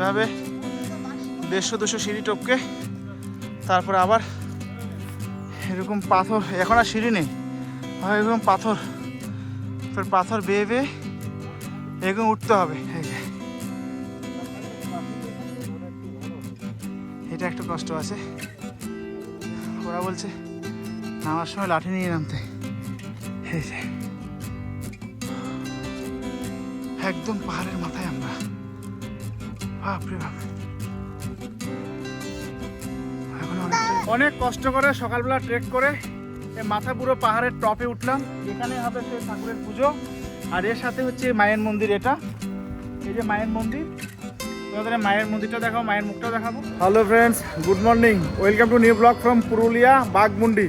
এইভাবে দেড়শো, দুশো সিঁড়ি টপকে তারপরে আবার এরকম পাথর, এখন আর সিঁড়ি নেই এরকম পাথর তোর পাথর বেয়ে বেয়ে এরকম উঠতে হবে। এটা একটু কষ্ট আছে। ওরা বলছে, নামার সময় লাঠি নিয়ে নামতে। একদম পাহাড়ের মাথায় আমরা। বাপরে বাপ। অনেক কষ্ট করে সকালবেলা ট্রেক করে এই মাথা পুরো পাহাড়ের টপে উঠলাম। এখানে হবে সে ঠাকুরের পুজো। আর এর সাথে হচ্ছে মায়ের মন্দির এটা। এই যে মায়ের মন্দির। তোমাদের মায়ের মন্দিরটা মায়ের মুখটা দেখাবো। Hello friends good morning welcome to new blog from Purulia Baghmundi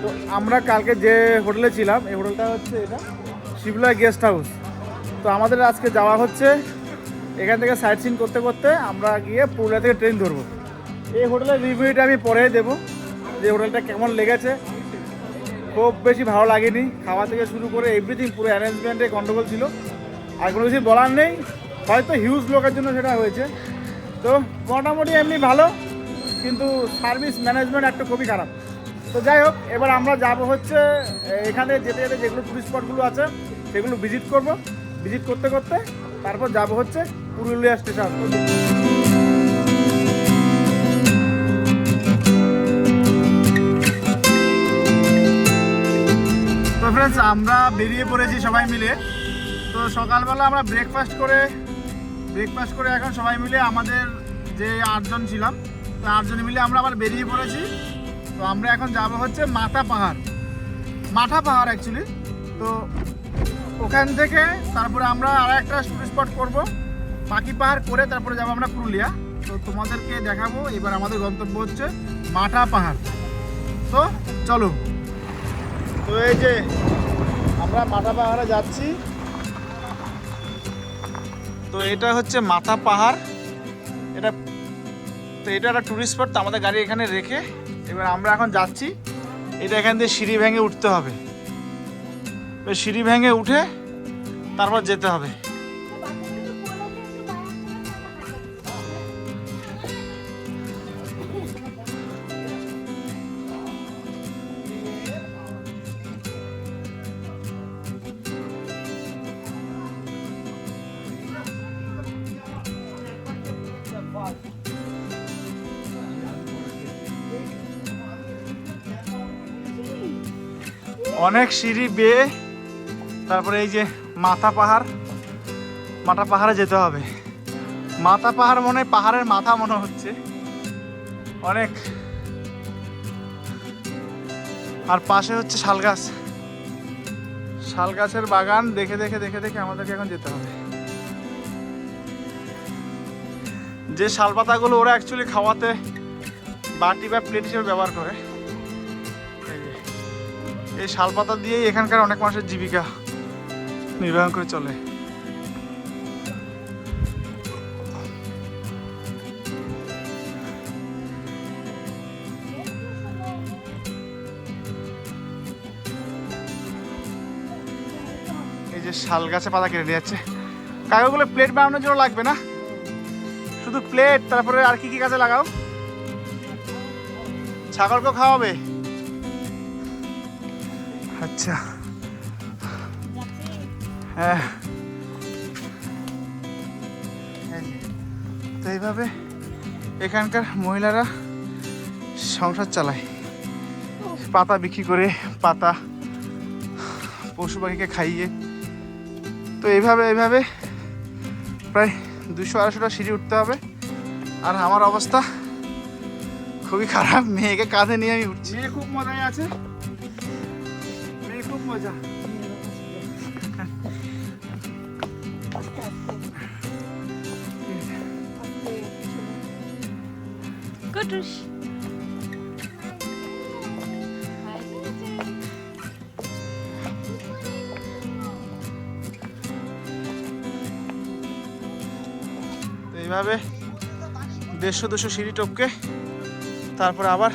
তো আমরা কালকে যে হোটেলে ছিলাম এই হোটেলটা হচ্ছে এটা শিবলা গেস্ট হাউস তো আমাদের আজকে যাওয়া হচ্ছে এখান থেকে সাইট সিন করতে করতে আমরা গিয়ে পুরুলিয়া থেকে ট্রেন ধরবো। এই হোটেলের রিভিউটা আমি পরেই দেবো, যে হোটেলটা কেমন লেগেছে। খুব বেশি ভালো লাগেনি, খাওয়া থেকে শুরু করে এভরিথিং পুরো অ্যারেঞ্জমেন্টে গন্ডগোল ছিল। আর কোনো কিছু বলার নেই, হয়তো হিউজ লোকের জন্য সেটা হয়েছে। তো মোটামুটি এমনি ভালো, কিন্তু সার্ভিস ম্যানেজমেন্ট একটা খুবই খারাপ। তো যাই হোক, এবার আমরা যাব হচ্ছে, এখানে যেতে যেতে যেগুলো টুরিস্ট স্পটগুলো আছে, সেগুলো ভিজিট করব। ভিজিট করতে করতে তারপর যাব হচ্ছে পুরুলিয়া স্টেশন। তো ফ্রেন্ডস আমরা বেরিয়ে পড়েছি সবাই মিলে। তো সকালবেলা আমরা ব্রেকফাস্ট করে ব্রেকফাস্ট করে এখন সবাই মিলে আমাদের যে আটজন ছিলাম, তো আটজন মিলে আমরা আবার বেরিয়ে পড়েছি। তো আমরা এখন যাব হচ্ছে মাথা পাহাড়। মাথা পাহাড় অ্যাকচুয়ালি তো ওখান থেকে তারপরে আমরা আর একটা স্পট করব। পাখি পাহাড় করে তারপরে যাব আমরা পুরুলিয়া। তো তোমাদেরকে দেখাবো, এবার আমাদের গন্তব্য হচ্ছে মাটা পাহাড়। তো চলো। তো এই যে আমরা মাথা পাহাড়ে যাচ্ছি। তো এটা হচ্ছে মাথা পাহাড়। এটা, তো এটা একটা টুরিস্ট স্পট তো আমাদের গাড়ি এখানে রেখে এবার আমরা এখন যাচ্ছি। এটা এখান দিয়ে সিঁড়ি ভেঙে উঠতে হবে। সিঁড়ি ভেঙে উঠে তারপর যেতে হবে। অনেক সিঁড়ি বেয়ে তারপরে এই যে মাথা পাহাড়, মাথা পাহাড়ে যেতে হবে। মাথা পাহাড় মনে পাহাড়ের মাথা মনে হচ্ছে। অনেক। আর পাশে হচ্ছে শাল গাছ শাল গাছের বাগান দেখে দেখে দেখে দেখে আমাদেরকে এখন যেতে হবে। যে শাল পাতাগুলো ওরা অ্যাকচুয়ালি খাওয়াতে বাটি বা প্লেট হিসেবে ব্যবহার করে। এই শাল পাতা দিয়েই এখানকার অনেক মানুষের জীবিকা নির্বাহ করে চলে। এই যে শাল গাছে পাতা কেটে দিয়ে যাচ্ছে। কাগজগুলো প্লেট বানানোর জন্য লাগবে না? শুধু প্লেট তারপরে আর কি কি কাজে লাগাও? ছাগলকে খাওয়াবে? আচ্ছা। হ্যাঁ। তো এইভাবে এখানকার মহিলারা সংসার চালায়। পাতা বিক্রি করে, পাতা পশু পাখিকে খাইয়ে। তো এইভাবে এইভাবে প্রায় দুশো আড়াইশোটা সিঁড়ি উঠতে হবে। আর আমার অবস্থা খুবই খারাপ। মেয়েকে কাঁধে নিয়ে আমি উঠছি। খুব মজায় আছে। কুটুস তো এইভাবে দেড়শো দুশো সিঁড়ি টপকে তারপরে আবার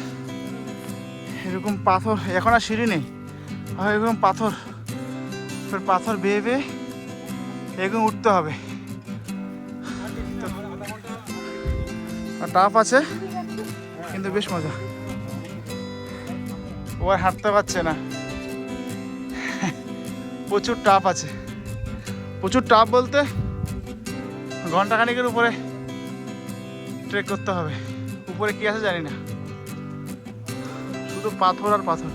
এরকম পাথর এখন আর সিঁড়ি নেই। হয় এরকম পাথর পাথর বেয়ে বেয়ে এরকম উঠতে হবে। আর টাফ আছে, কিন্তু বেশ মজা। ও আর হাঁটতে পারছে না। প্রচুর টাফ আছে। প্রচুর টাফ বলতে ঘন্টাখানিকের উপরে ট্রেক করতে হবে। উপরে কি আছে জানি না। শুধু পাথর আর পাথর।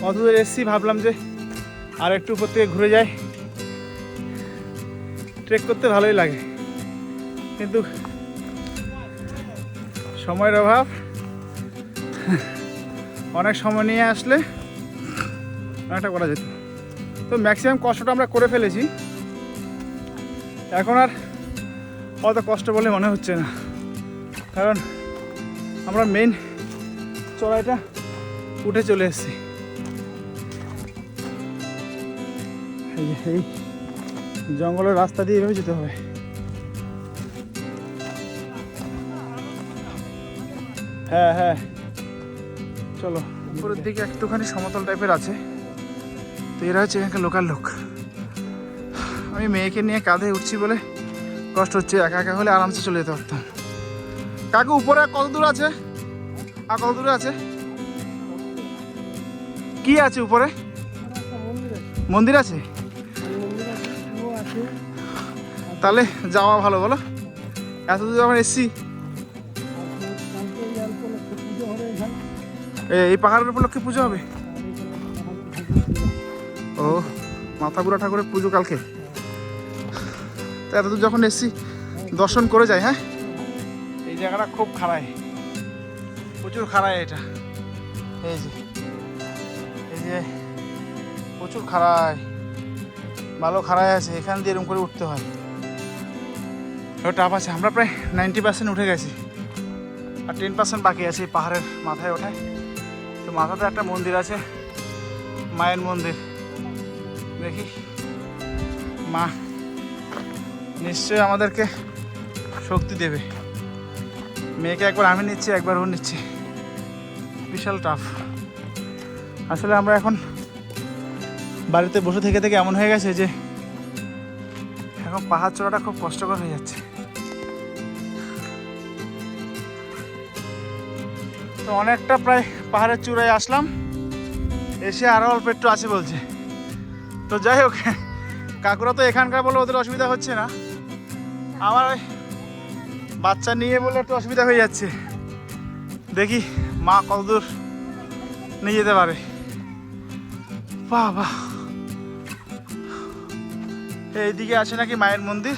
অত দূর এসছি, ভাবলাম যে আর একটু উপর থেকে ঘুরে যাই। ট্রেক করতে ভালোই লাগে। কিন্তু সময়ের অভাব। অনেক সময় নিয়ে আসলে অনেকটা করা যেত। তো ম্যাক্সিমাম কষ্টটা আমরা করে ফেলেছি। এখন আর অত কষ্ট বলে মনে হচ্ছে না। কারণ আমরা মেইন চড়াইটা উঠে চলে এসেছি। এই জঙ্গলের রাস্তা দিয়ে এভাবে যেতে হবে। হ্যাঁ হ্যাঁ। চলো। উপরের দিকে একটুখানি সমতল টাইপের আছে। তো এরা হচ্ছে এখানকার লোকাল লোক। আমি মেয়েকে নিয়ে কাঁধে উঠছি বলে কষ্ট হচ্ছে, একা একা হলে আরামসে চলে যেতে পারতাম। কাকু, উপরে কত দূর আছে? আর কত দূরে আছে? কি আছে উপরে? মন্দির আছে। তাহলে যাওয়া ভালো, বলো? এত দূর আমরা এসছি। এই পাহাড়ের উপলক্ষে পুজো হবে? ও, মাথাগুড়া ঠাকুরের পুজো কালকে। এত দূর যখন এসছি, দর্শন করে যাই হ্যাঁ? এই জায়গাটা খুব খারায় প্রচুর খারায় এটা। এই যে এই যে, প্রচুর খারায় ভালো খারায় আছে, এখান দিয়ে এরকম করে উঠতে হয়। টাপ আছে, আমরা প্রায় নাইনটি পার্সেন্ট উঠে গেছি। আর টেন পার্সেন্ট বাকি আছে এই পাহাড়ের মাথায় ওঠায়। তো মাথাতে একটা মন্দির আছে, মায়ের মন্দির। দেখি। মা নিশ্চয়ই আমাদেরকে শক্তি দেবে। মেয়েকে একবার আমি নিচ্ছি, একবার ও নিচ্ছি। বিশাল টাফ। আসলে আমরা এখন বাড়িতে বসে থেকে থেকে এমন হয়ে গেছে যে এখন পাহাড় চড়াটা খুব কষ্টকর হয়ে যাচ্ছে। তো অনেকটা প্রায় পাহাড়ের চূড়ায় আসলাম। এসে আরও অল্প একটু আছে বলছে। তো যাই হোক, কাকুরা তো এখানকার বলে ওদের অসুবিধা হচ্ছে না। আমার ওই বাচ্চা নিয়ে বলে একটু অসুবিধা হয়ে যাচ্ছে। দেখি মা কতদূর নিয়ে যেতে পারে। বাহ বাহ এইদিকে আছে নাকি মায়ের মন্দির।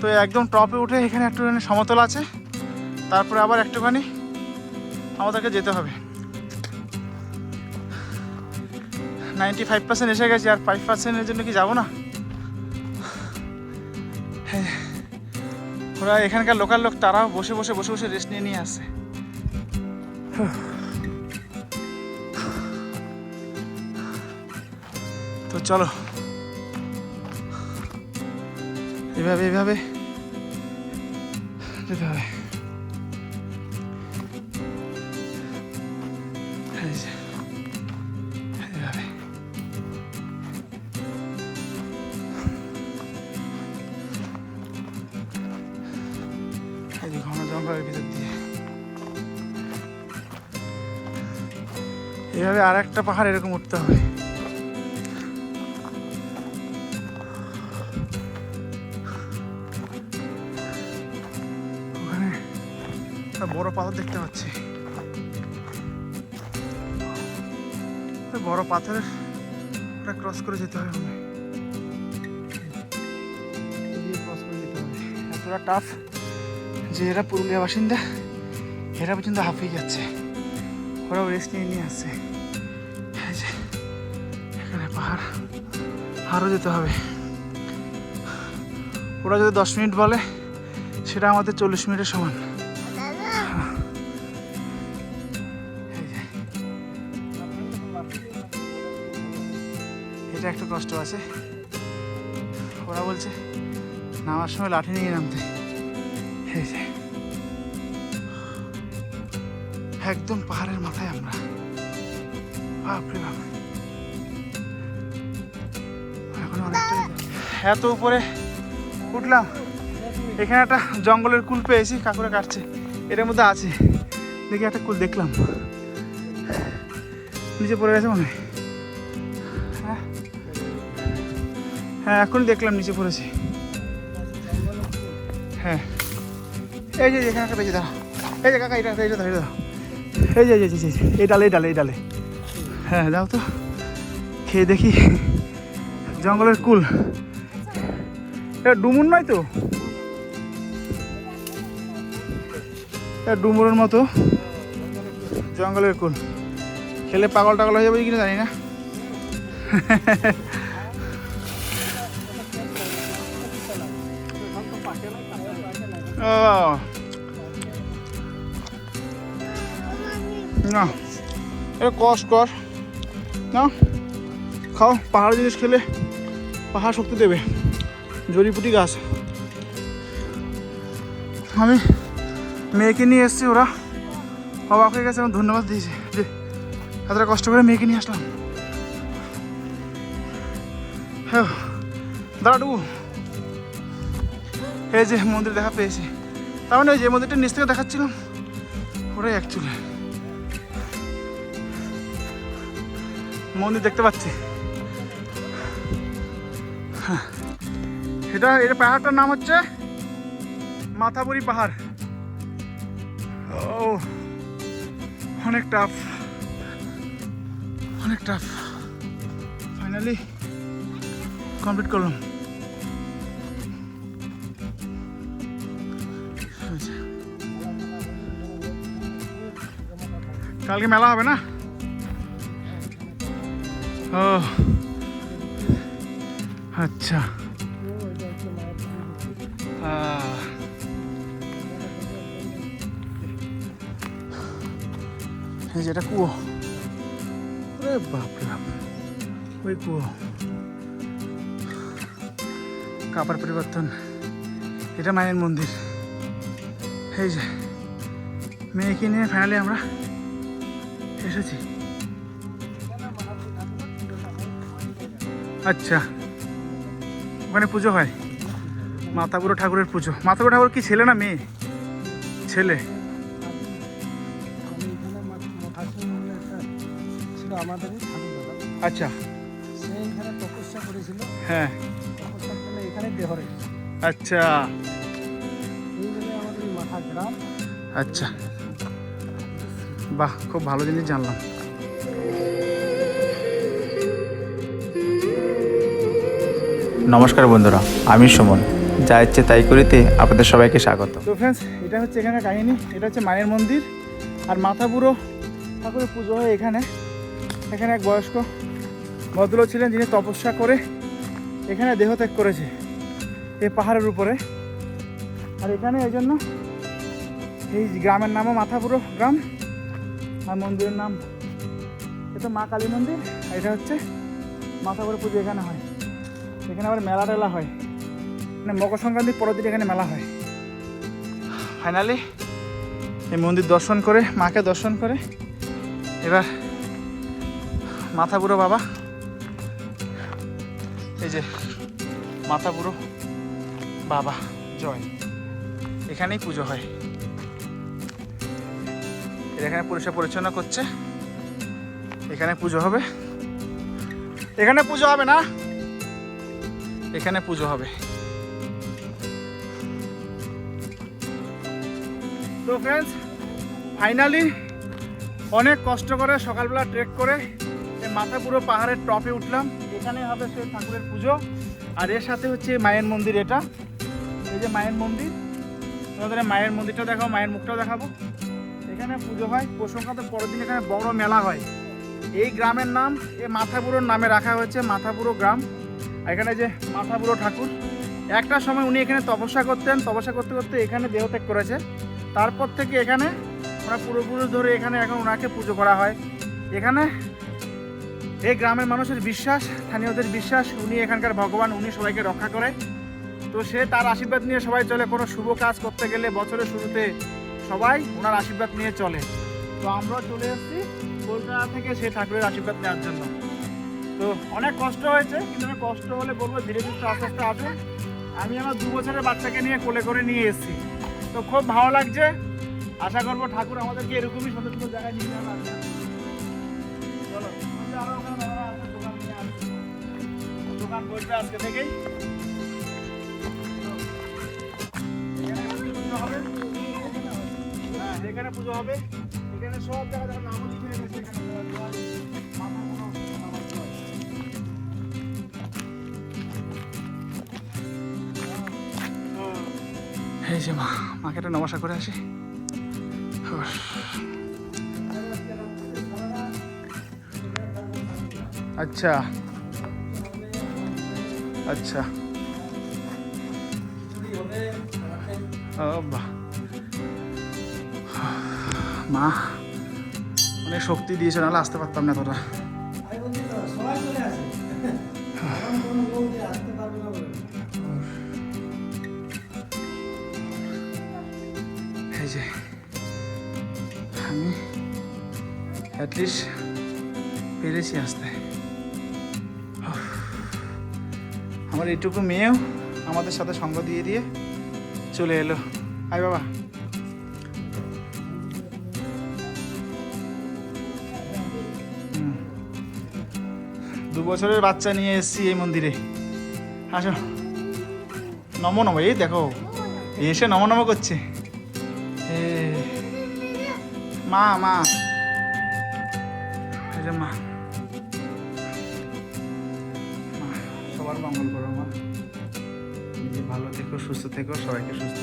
তো একদম টপে উঠে এখানে একটুখানি সমতল আছে। তারপরে আবার একটুখানি আমাদেরকে যেতে হবে। নাইনটি ফাইভ পার্সেন্ট এসে গেছে, আর ফাইভ পার্সেন্টের জন্য কি যাব না? হ্যাঁ। ওরা এখানকার লোকাল লোক, তারাও বসে বসে বসে বসে রেস্ট নিয়ে নিয়ে আসে। তো চলো। এভাবে এভাবে যেতে হবে আর একটা পাহাড় এরকম উঠতে হবে ওখানে বড় পাথর দেখতে পাচ্ছি বড় পাথরের ক্রস করে যেতে হবে। এদিকে করে যেতে হবে। এতটা টাফ যে এরা পুরুলিয়া বাসিন্দা, এরা পর্যন্ত হাঁপিয়ে যাচ্ছে ওরাও রেস্ট নিয়ে নিয়ে আসছে আরও যেতে হবে। ওরা যদি দশ মিনিট বলে, সেটা আমাদের চল্লিশ মিনিটের সমান। এটা একটু কষ্ট আছে। ওরা বলছে, নামার সময় লাঠি নিয়ে নামতে। একদম পাহাড়ের মাথায় আমরা। বাপরে বাপ। এত উপরে উঠলাম এখানে একটা জঙ্গলের কুল পেয়েছি কাকুরে কাটছে এটার মধ্যে আছে। দেখি একটা কুল দেখলাম। নিচে পড়ে গেছে মনে হয়। হ্যাঁ। হ্যাঁ এখনই দেখলাম নিচে পড়েছে। হ্যাঁ। এই যে এখানে একটা পেয়েছি দাঁড়া এই যে কাকা এটা দাও এই যে, এই ডালে এই ডালে এই ডালে। হ্যাঁ দাও তো। খেয়ে দেখি। জঙ্গলের কুল। ডুমুর নয় তো? ডুমুরের মতো। জঙ্গলের কুল। খেলে পাগল টাগল হয়ে যাবে কিনা জানি না। না। এ কষ কর। না। খাও পাহাড় জিনিস খেলে পাহাড় শক্তি দেবে। জড়িপুটি গাছ। আমি মেয়েকে নিয়ে এসেছি ওরা। অবাক হয়ে গেছে এবং ধন্যবাদ দিয়েছে যে এতটা কষ্ট করে মেয়েকে নিয়ে আসলাম। হ্যাঁ দাঁড়া ডুবু। এই যে মন্দির দেখা পেয়েছি। তার মানে ওই যে মন্দিরটা নিচ থেকে দেখাচ্ছিলাম, ওটাই অ্যাকচুয়ালি মন্দির দেখতে পাচ্ছি। হ্যাঁ। এটা এটা পাহাড়টার নাম হচ্ছে মাথাবুরি পাহাড় ও, অনেক টাফ অনেক টাফ ফাইনালি কমপ্লিট করলাম। কালকে মেলা হবে না ও আচ্ছা। এই যে এটা কুয়ো। ওরে বাপরে বাপ। ওই কুয়ো। কাপড় পরিবর্তন। এটা মায়ের মন্দির। এই যে, মেয়েকে নিয়ে ফাইনালি আমরা এসেছি। আচ্ছা। ওখানে পুজো হয়। মাতাপুরো ঠাকুরের পুজো। মাতাপুরো ঠাকুর কি ছেলে না মেয়ে? ছেলে। আচ্ছা। হ্যাঁ। আচ্ছা। আচ্ছা। বাহ, খুব ভালো জিনিস জানলাম। নমস্কার বন্ধুরা, আমি সুমন। যা ইচ্ছে তাই করিতে আপনাদের সবাইকে স্বাগত। তো ফ্রেন্ডস এটা হচ্ছে এখানে কাহিনী, এটা হচ্ছে মায়ের মন্দির, আর মাথা বুড়ো ঠাকুরের পুজো হয় এখানে। এখানে এক বয়স্ক ভদ্রলোক ছিলেন যিনি তপস্যা করে এখানে দেহত্যাগ করেছে, এই পাহাড়ের উপরে। আর এখানে এই জন্য এই গ্রামের নামও মাথাপুরো গ্রাম, আর মন্দিরের নাম এটা মা কালী মন্দির এটা হচ্ছে মাথাপুরো পুজো এখানে হয়। এখানে আবার মেলা টেলা হয়। মানে মকর সংক্রান্তির পরের দিন এখানে মেলা হয়। ফাইনালি এই মন্দির দর্শন করে, মাকে দর্শন করে, এবার মাথা বুড়ো বাবা, এই যে মাথা বুড়ো বাবা জয় এখানেই পুজো হয়। এখানে পরিষ্কার পরিচ্ছন্ন করছে। এখানে পুজো হবে। এখানে পুজো হবে না? এখানে পুজো হবে। তো ফ্রেন্ডস ফাইনালি অনেক কষ্ট করে সকালবেলা ট্রেক করে মাথা পুরো পাহাড়ের টপে উঠলাম। এখানে হবে সে ঠাকুরের পুজো। আর এর সাথে হচ্ছে মায়ের মন্দির এটা। এই যে মায়ের মন্দির। তোমাদের মায়ের মন্দিরটা দেখাবো, মায়ের মুখটাও দেখাবো। এখানে পুজো হয়। পৌষ পরের দিন এখানে বড় মেলা হয়। এই গ্রামের নাম এই মাথাপুরোর নামে রাখা হয়েছে মাথাপুরো গ্রাম। এখানে যে মাথাপুরো ঠাকুর। একটা সময় উনি এখানে তপস্যা করতেন। তপস্যা করতে করতে এখানে দেহত্যাগ করেছে। তারপর থেকে এখানে ওরা পূর্বপুরুষ ধরে এখানে এখন ওনাকে পুজো করা হয়। এখানে এই গ্রামের মানুষের বিশ্বাস, স্থানীয়দের বিশ্বাস, উনি এখানকার ভগবান, উনি সবাইকে রক্ষা করে। তো সে তার আশীর্বাদ নিয়ে সবাই চলে। কোনো শুভ কাজ করতে গেলে বছরের শুরুতে সবাই ওনার আশীর্বাদ নিয়ে চলে। তো আমরা চলে এসেছি কলকাতা থেকে সে ঠাকুরের আশীর্বাদ নেওয়ার জন্য। তো অনেক কষ্ট হয়েছে, কিন্তু কষ্ট হলে বলব ধীরে ধীরে আস্তে আস্তে আসুন। আমি আমার দু বছরের বাচ্চাকে নিয়ে কোলে করে নিয়ে এসেছি। তো খুব ভালো লাগছে। আশা করব ঠাকুর আমাদেরকে এরকমই সুন্দর সুন্দর জায়গায় নিয়ে যাবে। দোকান আজকে থেকেই। হবে। হ্যাঁ এখানে পুজো হবে। এখানে সব জায়গা জায়গা নামও লিখে রেখেছে এখানে যে মা, মাকে একটা নমস্কার করে আসি। আচ্ছা। আচ্ছা। মা, অনেক শক্তি দিয়েছে, নাহলে আসতে পারতাম না এতটা। অ্যাটলিস্ট পেরেছি আসতে। আমার এইটুকু মেয়েও আমাদের সাথে সঙ্গ দিয়ে দিয়ে চলে এলো। আয় বাবা। দু বছরের বাচ্চা নিয়ে এসেছি এই মন্দিরে। আসো। নম নম, এই দেখো। এসে নম নম করছে। মা মা। যে মা। সবার মঙ্গল করো মা। নিজে ভালো থেকো সুস্থ থেকো সবাইকে সুস্থ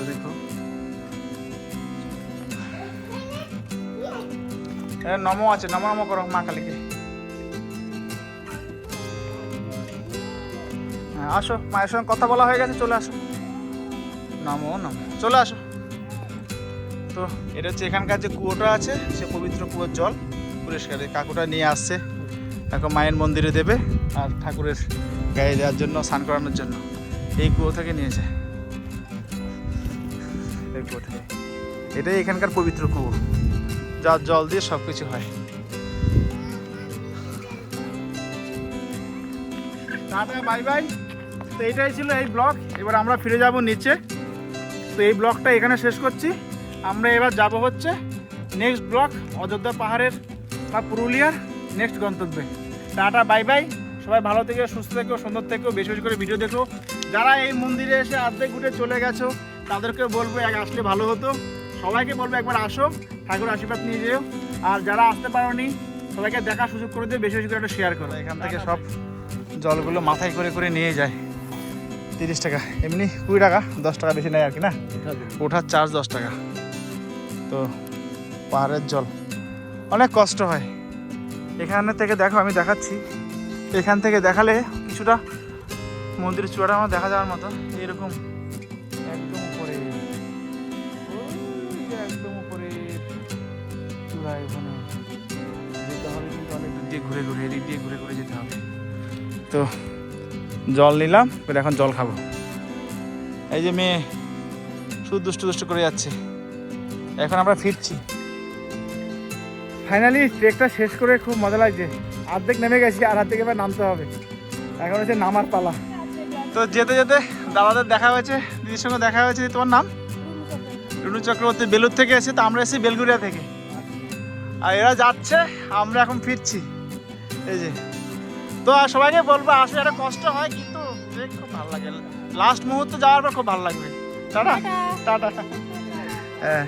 এ, নমো আছে নমো নমো করো মা কালীকে। হ্যাঁ, আসো মায়ের সঙ্গে কথা বলা হয়ে গেছে চলে আসো। নমো নমো চলে আসো। তো এটা হচ্ছে এখানকার যে কুয়োটা আছে সে পবিত্র কুয়োর জল। পরিষ্কার কাকুটা নিয়ে আসছে। এখন মায়ের মন্দিরে দেবে আর ঠাকুরের গায়ে দেওয়ার জন্য, স্নান করানোর জন্য। এই কুয়ো থেকে নিয়েছে। এই কুয়ো থেকে। এটাই এখানকার পবিত্র কুয়ো। যার জল দিয়ে সব কিছু হয়। Tata, bye bye. তো এটাই ছিল এই ব্লগ। এবার আমরা ফিরে যাব নিচে। তো এই ব্লগটা এখানে শেষ করছি। আমরা এবার যাব হচ্ছে নেক্সট ব্লক অযোধ্যা পাহাড়ের বা পুরুলিয়ার নেক্সট গন্তব্যে। টাটা বাই বাই সবাই ভালো থেকে সুস্থ থেকো সুন্দর থেকো বেশি বেশি করে ভিডিও দেখো। যারা এই মন্দিরে এসে আর্ধেক ঘুরে চলে গেছো তাদেরকে বলব এক আসলে ভালো হতো। সবাইকে বলব একবার আসো ঠাকুর আশীর্বাদ নিয়ে যেও। আর যারা আসতে পারোনি সবাইকে দেখার সুযোগ করে দিয়ে বেশি বেশি করে একটা শেয়ার করো। এখান থেকে সব জলগুলো মাথায় করে করে নিয়ে যায়। তিরিশ টাকা এমনি কুড়ি টাকা দশ টাকা বেশি নেয় আর কি না? ওঠার চার্জ দশ টাকা। তো পাহাড়ের জল। অনেক কষ্ট হয়। এখানে থেকে দেখো, আমি দেখাচ্ছি। এখান থেকে দেখালে কিছুটা মন্দিরের চূড়াটা আমার দেখা যাওয়ার মতো। এরকম একদম উপরে। একদম উপরে অনেক দিয়ে ঘুরে ঘুরে, এদিক দিয়ে ঘুরে ঘুরে যেতে হবে। তো জল নিলাম এখন জল খাব। এই যে মেয়ে শুধু দুষ্টু করে যাচ্ছে। এখন আমরা ফিরছি। ফাইনালি ট্রেকটা শেষ করে খুব মজা লাগছে। অর্ধেক নেমে গেছি আর অর্ধেক এবার নামতে হবে। এখন হচ্ছে নামার পালা। তো যেতে যেতে দাদাদের দেখা হয়েছে দিদির সঙ্গে দেখা হয়েছে। তোমার নাম? রুনু চক্রবর্তী বেলুর থেকে এসে তো আমরা এসেছি বেলগুড়িয়া থেকে। আর এরা যাচ্ছে আমরা এখন ফিরছি। এই যে। তো আর সবাইকে বলব আসলে একটা কষ্ট হয় কিন্তু দেখ খুব ভালো লাগে। লাস্ট মুহূর্তে যাওয়ার পর খুব ভালো লাগবে। টাটা। টাটা। হ্যাঁ।